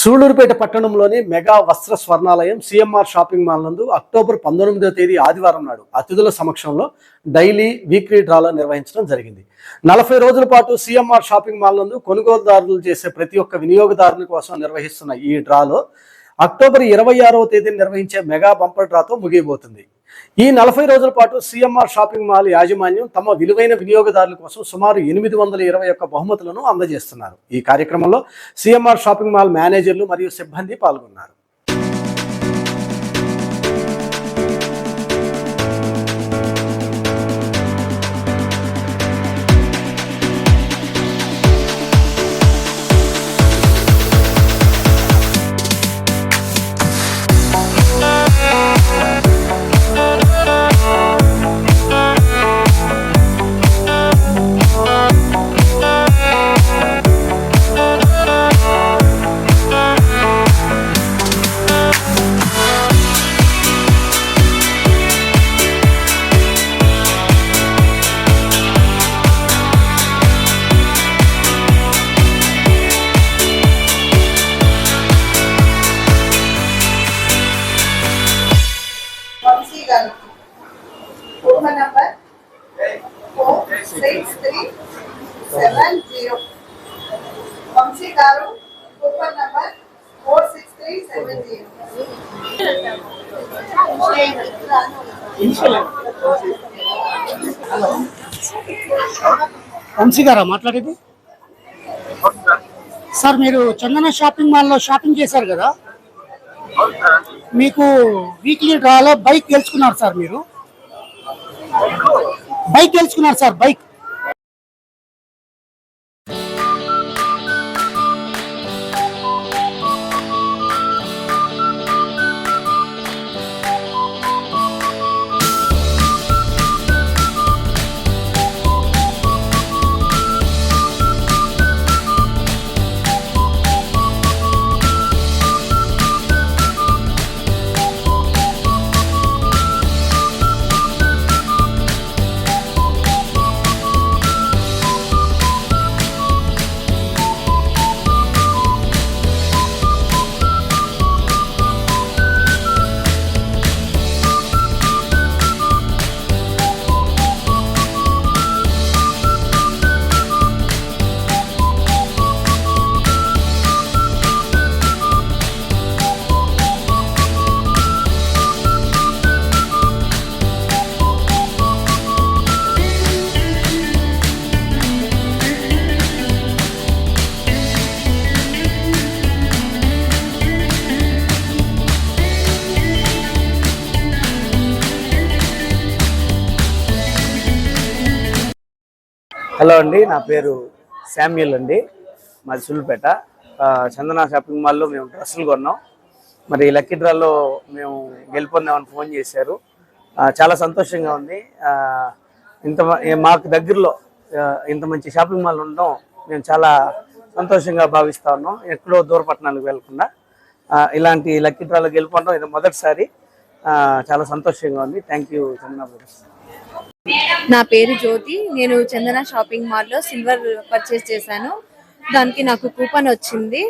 సూళ్ళూరుపేట పట్టణంలోని మెగా వస్త్ర స్వర్ణాలయం సిఎంఆర్ షాపింగ్ మాల్ నందు అక్టోబర్ పంతొమ్మిదవ తేదీ ఆదివారం నాడు అతిథుల సమక్షంలో డైలీ వీక్లీ డ్రాలో నిర్వహించడం జరిగింది. నలభై రోజుల పాటు సిఎంఆర్ షాపింగ్ మాల్ నందు కొనుగోలుదారులు చేసే ప్రతి ఒక్క వినియోగదారుని కోసం నిర్వహిస్తున్న ఈ డ్రాలో అక్టోబర్ ఇరవై ఆరవ తేదీని నిర్వహించే మెగా బంపర్ డ్రాతో ముగియబోతుంది. ఈ నలభై రోజుల పాటు సీఎంఆర్ షాపింగ్ మాల్ యాజమాన్యం తమ విలువైన వినియోగదారుల కోసం సుమారు ఎనిమిది వందల ఇరవై ఒక్క బహుమతులను అందజేస్తున్నారు. ఈ కార్యక్రమంలో సీఎంఆర్ షాపింగ్ మాల్ మేనేజర్లు మరియు సిబ్బంది పాల్గొన్నారు. జీరో. వంశీ గారు number four six three seven zero. Vamsi గారా మాట్లాడేది? సార్ మీరు చందన షాపింగ్ మాల్లో షాపింగ్ చేశారు కదా? మీకు వీక్లీ డ్రాలో బైక్ గెలుచుకున్నారు సార్ మీరు. బైక్ గెలుచుకున్నారు సార్ బైక్. హలో అండి నా పేరు శామ్యుల్ అండి. మాది సుల్పేట చందన షాపింగ్ మాల్లో మేము డ్రెస్సులు కొన్నాం. మరి లక్కీ డ్రాలో మేము గెలుపొందామని ఫోన్ చేశారు. చాలా సంతోషంగా ఉంది. ఇంత మ- మాకు దగ్గరలో ఇంత మంచి షాపింగ్ మాల్ ఉండడం మేము చాలా సంతోషంగా భావిస్తా ఉన్నాం. ఎక్కడో దూరపట్టణాలకు వెళ్ళకుండా. ఇలాంటి లక్కీ డ్రాలో గెలుపొందడం ఇది మొదటిసారి. చాలా సంతోషంగా ఉంది. Thank you Chandana brothers. నా పేరు జ్యోతి. నేను చందన షాపింగ్ మాల్లో సిల్వర్ పర్చేస్ చేశాను. దానికి నాకు కూపన్ వచ్చింది.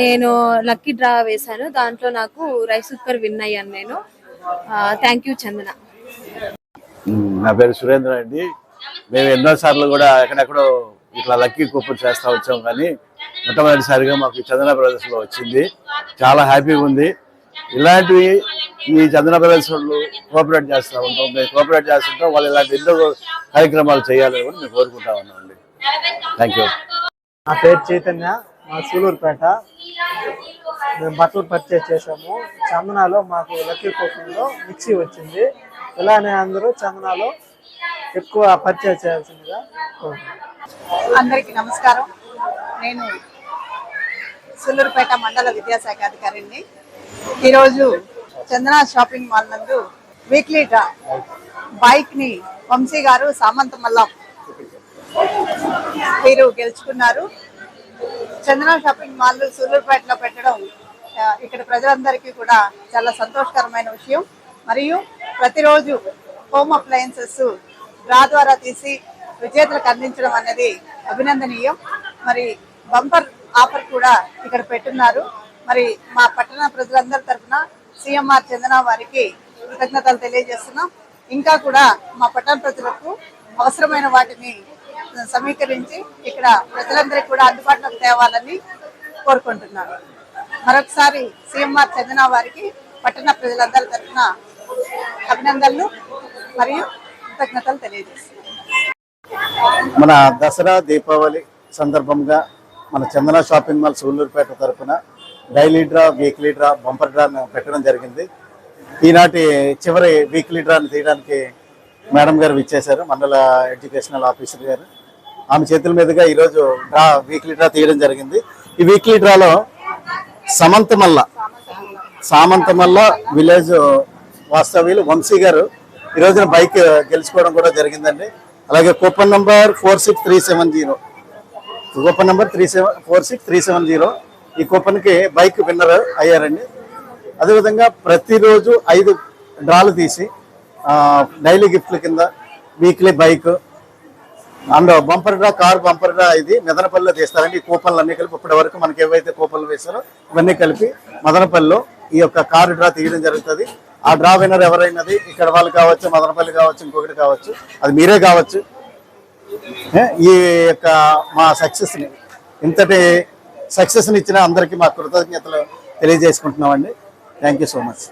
నేను లక్కీ డ్రా వేశాను. దాంట్లో నాకు రైస్ కుక్కర్ విన్ అయ్యాను నేను. Thank you Chandana. నా పేరు సురేంద్ర అండి. మేము ఎన్నోసార్లు కూడా ఎక్కడెక్కడో ఇట్లా లక్కీ కూపన్ చేస్తా వచ్చాం కానీ మొట్టమొదటిసారిగా మాకు చందన బ్రదర్స్లో వచ్చింది. చాలా హ్యాపీగా ఉంది. ఇలాంటివి ఈ చందన బ్రదర్స్ వాళ్ళు కోఆపరేట్ చేస్తూ ఉంటాం. మేము కోఆపరేట్ చేస్తుంటాం. వాళ్ళు ఇలాంటి ఎన్నో కార్యక్రమాలు చేయాలని కూడా మేము కోరుకుంటా ఉన్నామండి. థ్యాంక్ యూ నా పేరు చైతన్య. మా సూలూరుపేట. మేము బట్టలు పర్చేస్ చేసాము చందనాలో మాకు లక్కీ కూపన్లో మిక్సీ వచ్చింది. ఇలానే అందరూ చందనాలో ఎక్కువ పర్చేస్ చేయాల్సిందిగా అందరికీ నమస్కారం. నేను సుల్లూరుపేట మండల విద్యాశాఖ అధికారిని. ఈరోజు చందన షాపింగ్ మాల్ నందు వీక్లీ డ్రా బైక్ని వంశీ గారు సామంత మల్లం మీరు గెలుచుకున్నారు. చందన షాపింగ్ మాల్ సుల్లూరుపేటలో పెట్టడం ఇక్కడ ప్రజలందరికీ కూడా చాలా సంతోషకరమైన విషయం. మరియు ప్రతిరోజు హోమ్ అప్లయన్సెస్ డ్రా ద్వారా తీసి విజేతలకు అందించడం అనేది అభినందనీయం. మరి బంపర్ ఆఫర్ కూడా ఇక్కడ పెట్టున్నారు. మరి మా పట్టణ ప్రజలందరి తరఫున సిఎంఆర్ చందన వారికి కృతజ్ఞతలు తెలియజేస్తున్నాం. ఇంకా కూడా మా పట్టణ ప్రజలకు అవసరమైన వాటిని సమీకరించి ఇక్కడ ప్రజలందరికీ కూడా అందుబాటులోకి తేవాలని కోరుకుంటున్నాను. మరొకసారి సిఎంఆర్ చందన వారికి పట్టణ ప్రజలందరి తరఫున అభినందనలు మరియు కృతజ్ఞతలు తెలియజేస్తున్నాను. మన దసరా దీపావళి సందర్భంగా మన చందన షాపింగ్ మాల్ సూళ్ళూరుపేట తరఫున daily draw weekly draw bumper draw పెట్టడం జరిగింది. ఈనాటి చివరి వీక్లీ డ్రాని తీయడానికి మేడం గారు విచ్చేశారు మండల ఎడ్యుకేషనల్ ఆఫీసర్ గారు. ఆమె చేతుల మీదుగా ఈరోజు డ్రా వీక్లీ డ్రా తీయడం జరిగింది. ఈ వీక్లీ డ్రాలో సమంతమల్ల సామంతమల్ల విలేజ్ వాస్తవ్యులు వంశీ గారు ఈ రోజున బైక్ గెలుచుకోవడం కూడా జరిగిందండి. అలాగే coupon number four six three seven zero. Coupon number three seven four six three seven zero. ఈ కూపన్కి బైక్ విన్నర్ అయ్యారండి. అదేవిధంగా ప్రతిరోజు ఐదు డ్రాలు తీసి డైలీ గిఫ్ట్ల కింద weekly bike and bumper draw car bumper draw ఇది మెదనపల్లిలో తీస్తారండి. ఈ కూపన్లు అన్ని కలిపి ఇప్పటి వరకు మనకి ఏవైతే కూపన్లు వేశారో ఇవన్నీ కలిపి మదనపల్లిలో ఈ యొక్క కారు డ్రా తీయడం జరుగుతుంది. ఆ డ్రా విన్నర్ ఎవరైనది ఇక్కడ వాళ్ళు కావచ్చు మదనపల్లి కావచ్చు ఇంకొకటి కావచ్చు అది మీరే కావచ్చు. ఈ యొక్క మా సక్సెస్ని ఇంతటి సక్సెస్ని ఇచ్చిన అందరికీ మా కృతజ్ఞతలు తెలియజేసుకుంటున్నామండి. Thank you so much